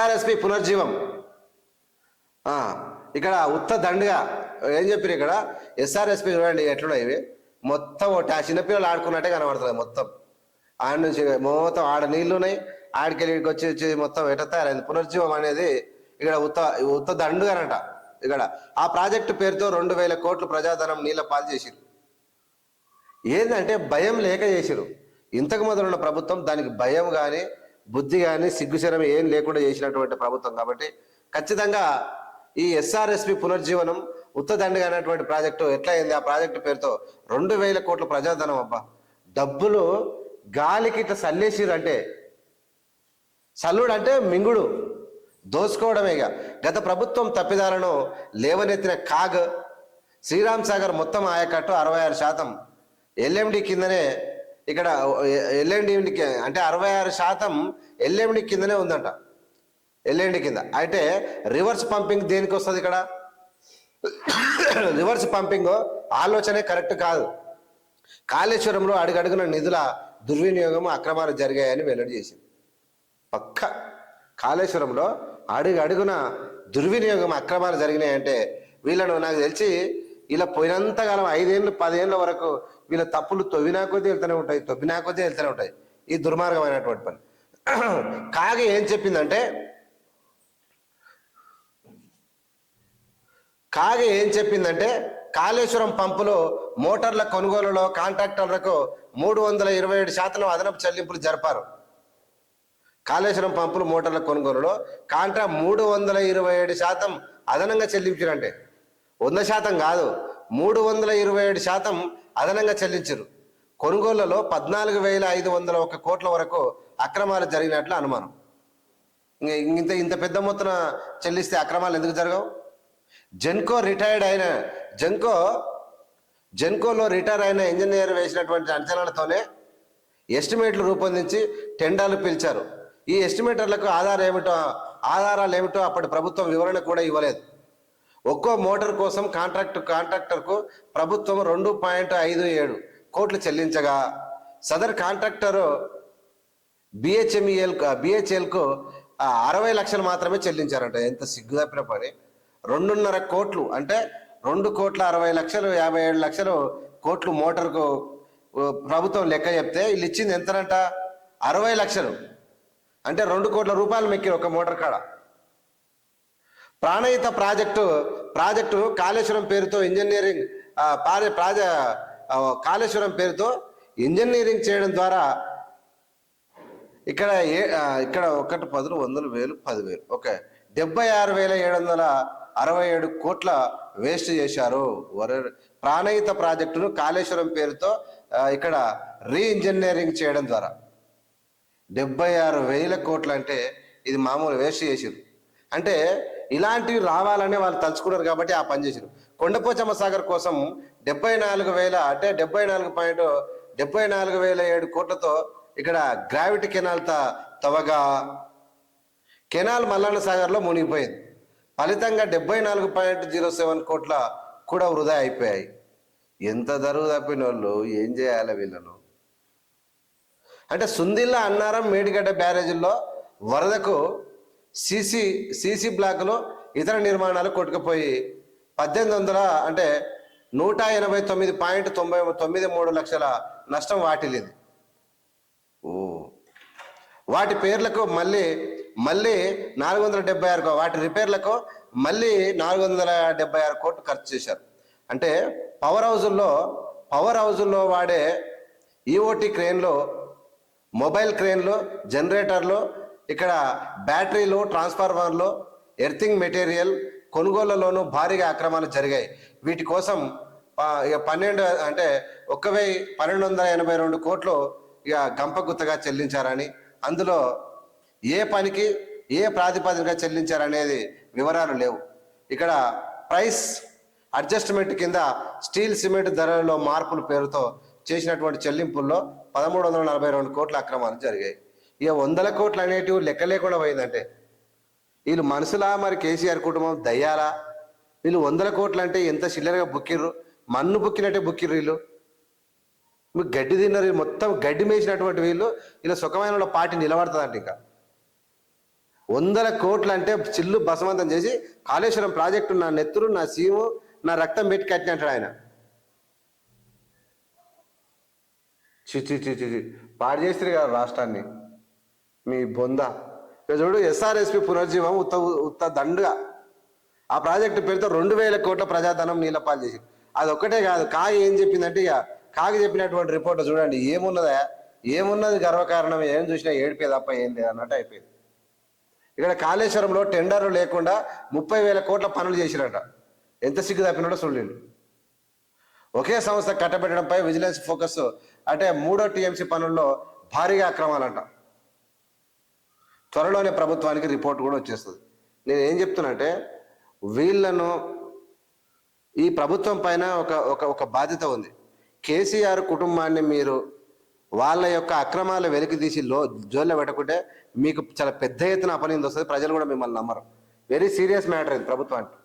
SRSP పునర్జీవం. ఇక్కడ ఉత్త దండుగా ఏం చెప్పారు ఇక్కడ? ఎస్ఆర్ఎస్పి చూడండి ఎట్లున్నాయి ఇవి. మొత్తం ఒకటి ఆ చిన్నపిల్లలు ఆడుకున్నట్టే కనబడుతుంది మొత్తం. ఆడ నుంచి మొత్తం ఆడ నీళ్ళు ఉన్నాయి. ఆడికెళ్ళి వచ్చి వచ్చి మొత్తం ఎట తయారైంది? పునర్జీవం అనేది ఇక్కడ ఉత్త ఉత్త దండుగానట ఇక్కడ. ఆ ప్రాజెక్టు పేరుతో రెండు వేల కోట్లు ప్రజాధనం నీళ్ళ పాలు చేసిరు ఏంటంటే భయం లేక చేసిరు ఇంతకు మొదలున్న ప్రభుత్వం దానికి భయం కానీ బుద్ధి కానీ సిగ్గుశరం ఏం లేకుండా చేసినటువంటి ప్రభుత్వం కాబట్టి ఖచ్చితంగా ఈ ఎస్ఆర్ఎస్పి పునర్జీవనం ఉత్తదండగా అనేటువంటి ప్రాజెక్టు ఎట్లా అయింది? ఆ ప్రాజెక్టు పేరుతో రెండు వేల కోట్ల ప్రజాధనం అబ్బా. డబ్బులు గాలికి ఇట్లా సల్లేసిరు అంటే సల్లుడు అంటే మింగుడు. దోసుకోవడమే ఇక గత ప్రభుత్వం తప్పిదాలను లేవనెత్తిన కాగ్ శ్రీరామ్ సాగర్ మొత్తం ఆయకట్టు అరవై ఆరు శాతం. ఎల్ఎండి కిందనే ఇక్కడ ఎల్ఎండి అంటే అరవై ఆరు శాతం ఎల్ఎండి కిందనే ఉందంట. ఎల్ఎండి కింద. అయితే రివర్స్ పంపింగ్ దేనికి వస్తుంది ఇక్కడ? రివర్స్ పంపింగ్ ఆలోచనే కరెక్ట్ కాదు. కాళేశ్వరంలో అడుగడుగున నిధుల దుర్వినియోగం అక్రమాలు జరిగాయని వెల్లడి చేసింది. పక్క కాళేశ్వరంలో అడుగడుగున దుర్వినియోగం అక్రమాలు జరిగినాయంటే వీళ్ళను నాకు తెలిసి ఇలా పోయినంతకాలం ఐదేళ్ళు పదేళ్ళ వరకు వీళ్ళ తప్పులు తవ్వినా కొద్దీ వెళ్తూనే ఉంటాయి తవ్వినా కొద్దీ వెళ్తూనే ఉంటాయి. ఈ దుర్మార్గమైనటువంటి పని. కాగా ఏం చెప్పిందంటే కాగా ఏం చెప్పిందంటే కాళేశ్వరం పంపులో మోటార్ల కొనుగోలులో కాంట్రాక్టర్లకు మూడు వందల ఇరవై ఏడు శాతం అదనపు చెల్లింపులు జరిపారు. కాళేశ్వరం పంపులు మోటార్ల కొనుగోలులో కాంట్రా మూడు వందల ఇరవై ఏడు శాతం అదనంగా చెల్లించారంటే. వంద శాతం కాదు మూడు వందల ఇరవై ఏడు శాతం అదనంగా చెల్లించారు. కొనుగోళ్ళలో పద్నాలుగు వేల ఐదు వందల ఒక కోట్ల వరకు అక్రమాలు జరిగినట్లు అనుమానం. ఇంత ఇంత పెద్ద మొత్తం చెల్లిస్తే అక్రమాలు ఎందుకు జరగవు? జెన్కో రిటైర్డ్ అయిన జెన్కో జెన్కోలో రిటైర్ అయిన ఇంజనీర్ వేసినటువంటి అంచనాలతోనే ఎస్టిమేట్లు రూపొందించి టెండర్లు పిలిచారు. ఈ ఎస్టిమేటర్లకు ఆధారం ఏమిటో ఆధారాలు ఏమిటో అప్పటి ప్రభుత్వం వివరణ కూడా ఇవ్వలేదు. ఒక్కో మోటార్ కోసం కాంట్రాక్ట్ కాంట్రాక్టర్కు ప్రభుత్వం రెండు పాయింట్ ఐదు ఏడు కోట్లు చెల్లించగా సదర్ కాంట్రాక్టరు బిహెచ్ఎంఈఎల్ బిహెచ్ఎల్కు అరవై లక్షలు మాత్రమే చెల్లించారంట. ఎంత సిగ్గుదప్పిన పని. రెండున్నర కోట్లు అంటే రెండు కోట్ల అరవై లక్షలు యాభై ఏడు లక్షలు కోట్లు మోటార్కు ప్రభుత్వం లెక్క చెప్తే వీళ్ళు ఇచ్చింది ఎంతనంట అరవై లక్షలు. అంటే రెండు కోట్ల రూపాయలు మెక్కిరు ఒక మోటార్ కాడ. ప్రాణహిత ప్రాజెక్టు ప్రాజెక్టు కాళేశ్వరం పేరుతో ఇంజనీరింగ్ ఆ, కాళేశ్వరం పేరుతో ఇంజనీరింగ్ చేయడం ద్వారా ఇక్కడ ఏ ఇక్కడ ఒకటి పదులు వందలు వేలు పదివేలు ఓకే. డెబ్బై ఆరు వేల ఏడు వందల అరవై ఏడు కోట్ల వేస్ట్ చేశారు. వర ప్రాణహిత ప్రాజెక్టును కాళేశ్వరం పేరుతో ఇక్కడ రీ ఇంజనీరింగ్ చేయడం ద్వారా. డెబ్బై ఆరు వేల కోట్లు అంటే ఇది మామూలు వేస్ట్ చేసింది అంటే ఇలాంటివి రావాలని వాళ్ళు తలుచుకున్నారు కాబట్టి ఆ పని చేశారు. కొండపోచమ్మ సాగర్ కోసం డెబ్బై నాలుగు వేల అంటే డెబ్బై నాలుగు పాయింట్ డెబ్బై నాలుగు వేల ఏడు కోట్లతో ఇక్కడ గ్రావిటీ కెనాల్ తవ్వగా కెనాల్ మల్లన్న సాగర్లో మునిగిపోయింది. ఫలితంగా డెబ్బై నాలుగు పాయింట్ జీరో సెవెన్ కోట్ల కూడా వృధా అయిపోయాయి. ఎంత ధరువు తప్పిన వాళ్ళు ఏం చేయాలి వీళ్ళను అంటే సుందిల్ల అన్నారం మేడిగడ్డ బ్యారేజీల్లో వరదకు సీసీ సీసీ బ్లాక్లో ఇతర నిర్మాణాలు కొట్టుకుపోయి పద్దెనిమిది వందల అంటే నూట ఎనభై తొమ్మిది పాయింట్ తొంభై తొమ్మిది మూడు లక్షల నష్టం వాటిల్లింది. ఓ. వాటి పేర్లకు మళ్ళీ మళ్ళీ నాలుగు వందల డెబ్బై ఆరు వాటి రిపేర్లకు మళ్ళీ నాలుగు వందల డెబ్బై ఆరు కోట్లు ఖర్చు చేశారు. అంటే పవర్ హౌజుల్లో పవర్ హౌజుల్లో వాడే ఈఓటీ క్రెయిన్లు మొబైల్ క్రేన్లు జనరేటర్లు ఇక్కడ బ్యాటరీలు ట్రాన్స్ఫార్మర్లు ఎర్థింగ్ మెటీరియల్ కొనుగోళ్ళలోనూ భారీగా అక్రమాలు జరిగాయి. వీటి కోసం ఇక పన్నెండు అంటే ఒక్క వెయ్యి పన్నెండు వందల ఎనభై రెండు కోట్లు ఇక గంపగుత్తగా చెల్లించారని అందులో ఏ పనికి ఏ ప్రాతిపదికగా చెల్లించారనేది వివరాలు లేవు. ఇక్కడ ప్రైస్ అడ్జస్ట్మెంట్ కింద స్టీల్ సిమెంట్ ధరలలో మార్పుల పేరుతో చేసినటువంటి చెల్లింపుల్లో పదమూడు వందల నలభై రెండు కోట్ల అక్రమాలు జరిగాయి. ఇక వందల కోట్లు అనేటివి లెక్క లేకుండా పోయిందంటే. వీళ్ళు మనసులా మరి కేసీఆర్ కుటుంబం దయ్యాలా? వీళ్ళు వందల కోట్లు అంటే ఎంత చిల్లరగా బుక్కిర్రు? మన్ను బుక్కినట్టే బుక్కిర్రు వీళ్ళు. మీకు గడ్డి తిన్నారు మొత్తం గడ్డి మేసినటువంటి వీళ్ళు ఇలా సుఖమైన వాళ్ళ పార్టీ నిలబడుతుందంట ఇంకా. వందల కోట్లు అంటే చిల్లు బసవంతం చేసి కాళేశ్వరం ప్రాజెక్టు నా నెత్తురు నా సీము నా రక్తం పెట్టి కట్టినట్టాడు ఆయన. చి చి చి. పాడు చేస్తారు కదా రాష్ట్రాన్ని. మీ బొంద. ఇక చూడు ఎస్ఆర్ఎస్పి పునర్జీవం ఉత్త ఉత్త దండుగా. ఆ ప్రాజెక్టు పేరుతో రెండు వేల కోట్ల ప్రజాధనం నీలపాలు చేసి అది ఒక్కటే కాదు కాగి ఏం చెప్పిందంటే ఇక కాగి చెప్పినటువంటి రిపోర్ట్ చూడండి ఏమున్నదా? ఏమున్నది గర్వకారణం ఏం చూసినా ఏడిపే తప్ప ఏం లేదు అన్నట్టు అయిపోయింది. ఇక్కడ కాళేశ్వరంలో టెండర్లు లేకుండా ముప్పై వేల కోట్ల పనులు చేసిరట. ఎంత సిగ్గు తప్పినాడో చూడండి ఒకే సంస్థ కట్టబెట్టడంపై విజిలెన్స్ ఫోకస్ అంటే మూడో టీఎంసీ పనుల్లో భారీగా అక్రమాలంట. త్వరలోనే ప్రభుత్వానికి రిపోర్ట్ కూడా వచ్చేస్తుంది. నేను ఏం చెప్తున్నంటే వీళ్ళను ఈ ప్రభుత్వం పైన ఒక ఒక ఒక బాధ్యత ఉంది. కేసీఆర్ కుటుంబాన్ని మీరు వాళ్ళ యొక్క అక్రమాలు వెలికి తీసి లో జోల్లో పెట్టకుంటే మీకు చాలా పెద్ద ఎత్తున అపనింది వస్తుంది. ప్రజలు కూడా మిమ్మల్ని నమ్మరు. వెరీ సీరియస్ మ్యాటర్ ఇది ప్రభుత్వానికి.